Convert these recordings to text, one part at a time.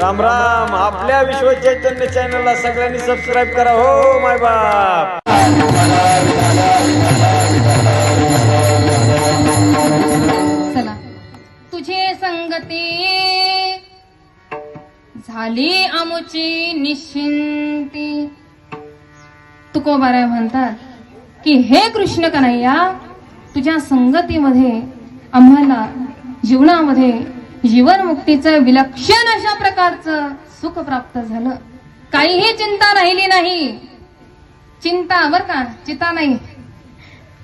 राम राम. आपल्या विश्व चैतन्य चॅनलला सगळ्यांनी सबस्क्राईब करा हो माय बाप. चला. तुझे संगती झाली आमुची निश्चिंती. तुकोबाराय म्हणतात की हे कृष्ण कन्हैया तुझ्या संगतीमध्ये आम्हाला जीवनामध्ये जीवनमुक्तीचं विलक्षण अशा प्रकारचं सुख प्राप्त झालं. काहीही चिंता राहिली नाही. चिंता बर का? चिता नाही.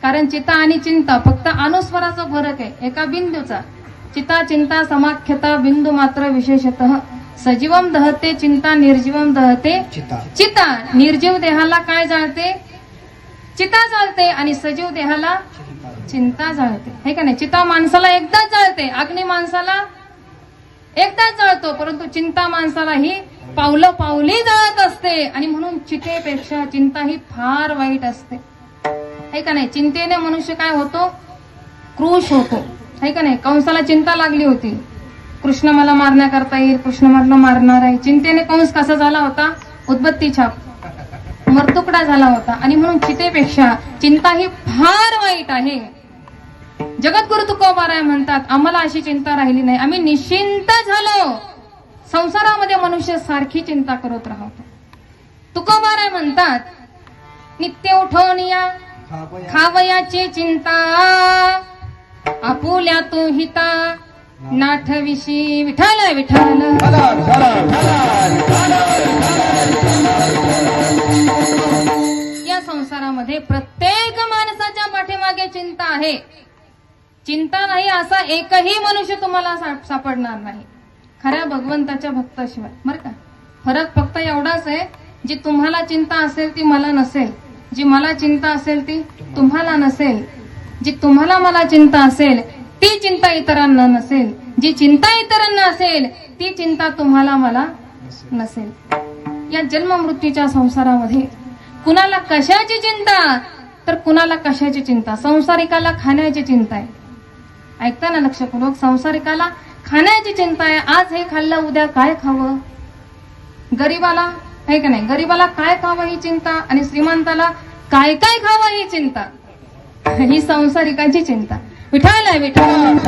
कारण चिता आणि चिंता फक्त अनुस्वराचा फरक आहे एका बिंदूचा. चिता चिंता समाख्यता बिंदू मात्र विशेषत. सजीवम दहते चिंता निर्जीवम दहते चिता. निर्जीव देहाला काय जाळते? चिता जाळते आणि सजीव देहाला चिंता जाळते. हे का नाही? चिता माणसाला एकदाच जाळते. अग्नी माणसाला एकदाच जळतो परंतु चिंता माणसाला ही पावलं पावली जळत असते. आणि म्हणून चितेपेक्षा चिंता ही फार वाईट असते. है का नाही? चिंतेने मनुष्य काय होतो? क्रूश होतो. है का नाही? कंसाला चिंता लागली होती. कृष्ण मला मारण्याकरता येईल कृष्ण मला मारणार आहे. चिंतेने कंस कसा झाला होता? उद्बत्ती छाप. मरतुकडा झाला होता. आणि म्हणून चितेपेक्षा चिंता ही फार वाईट आहे. जगद्गुरु तुकोबाराय म्हणतात आम्हाला अशी चिंता राहिली नाही. आम्ही निश्चिंत झालो. संसारामध्ये मनुष्य सारखी चिंता करत राहतो. तुकोबाराय म्हणतात नित्य उठवनिया खावयाची चिंता आपुल्या तो हिता नाठविशी विठाल विठाल या संसारामध्ये प्रत्येक माणसाच्या पाठीमागे चिंता आहे. चिंता नाही असा एकही मनुष्य तुम्हाला सा- सापडणार नाही. खऱ्या भगवंताच्या भक्ताशिवाय बरं का? फरक फक्त एवढाच आहे जी तुम्हाला चिंता असेल ती मला नसेल. जी मला चिंता असेल ती तुम्हाला नसेल. जी तुम्हाला मला चिंता असेल ती चिंता इतरांना नसेल. जी चिंता इतरांना असेल ती चिंता तुम्हाला मला नसेल. या जन्म मृत्यूच्या संसारामध्ये कुणाला कशाची चिंता? तर कुणाला कशाची चिंता? संसारिकाला खाण्याची चिंता आहे. ऐकताना लक्षपूर्वक संसारिकाला खाण्याची चिंता आहे. आज हे खाल्लं उद्या काय खावं? गरीबाला आहे का नाही? गरीबाला काय खावं ही चिंता आणि श्रीमंताला काय काय खावं ही चिंता? ही संसारिकाची चिंता. विठाल आहे विठाल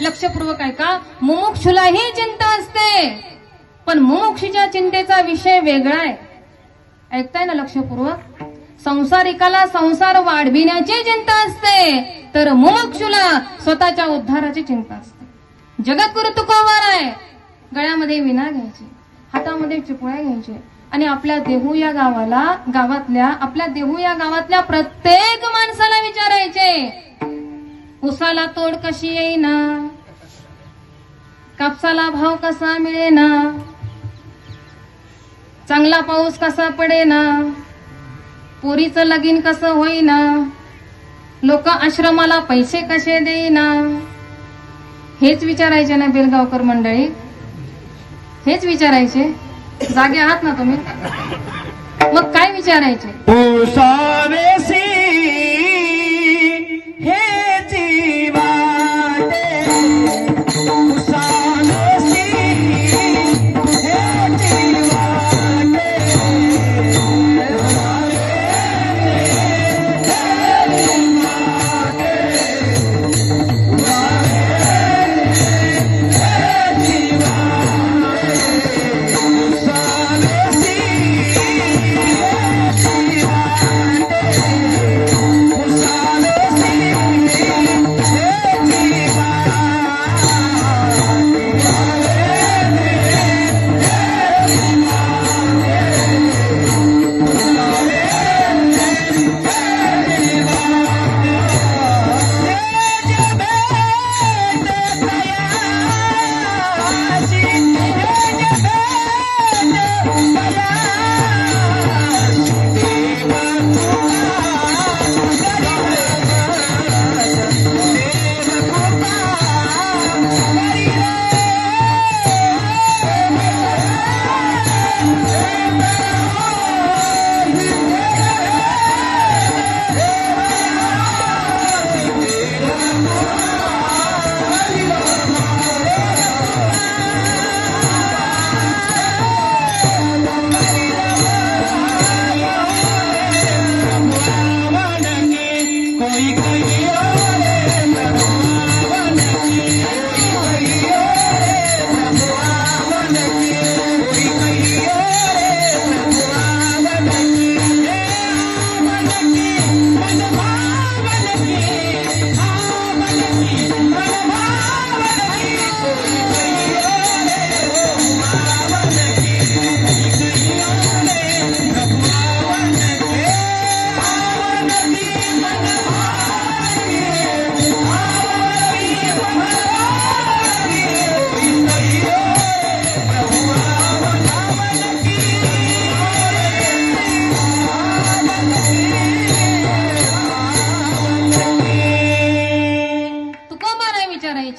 लक्षपूर्वक ऐका. मुमुक्षुला ही चिंता असते. पण मुमुक्षीच्या चिंतेचा विषय वेगळा आहे. ऐकताय ना लक्षपूर्वक? संसारिकाला संसार वाढविण्याची चिंता असते. तर मुमुक्षुला स्वतःच्या उद्धाराची चिंता असते. जगद्गुरु तुकोबार आहे? गळ्यामध्ये विना घ्यायची हातामध्ये चिपळ्या घ्यायचे आणि आपल्या देहू या गावाला गावातल्या आपल्या देहू या गावातल्या प्रत्येक माणसाला विचारायचे. उसाला तोड कशी येईना? कापसाला भाव कसा मिळेना? चांगला पाऊस कसा पडेना? पोरीचं लगीन कसं होईना? लोक आश्रमाला पैसे कसे देईना? हेच विचारायचे ना बेलगावकर मंडळी? हेच विचारायचे? जागे आहात ना तुम्ही? मग काय विचारायचे?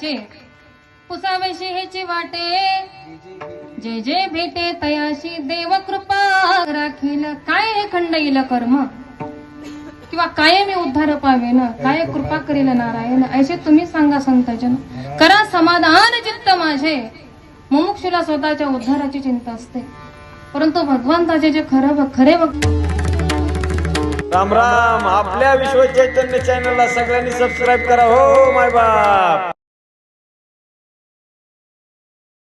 विचारायचे पुसावेशी हेची वाटे. जे जे भेटे तयाशी देव कृपा. राखील काय हे खंड येईल कर्म? किंवा काय मी उद्धार पावेन? काय कृपा करील नारायण? ऐसे तुम्ही सांगा संतजन. करा समाधान चित्त माझे. मुमुक्षुला स्वतःच्या उद्धाराची चिंता असते. परंतु भगवंताचे जे खरं खरे भक्त राम राम. आपल्या विश्व चैतन्य चॅनलला सगळ्यांनी सबस्क्राईब करा. हो माय बाप.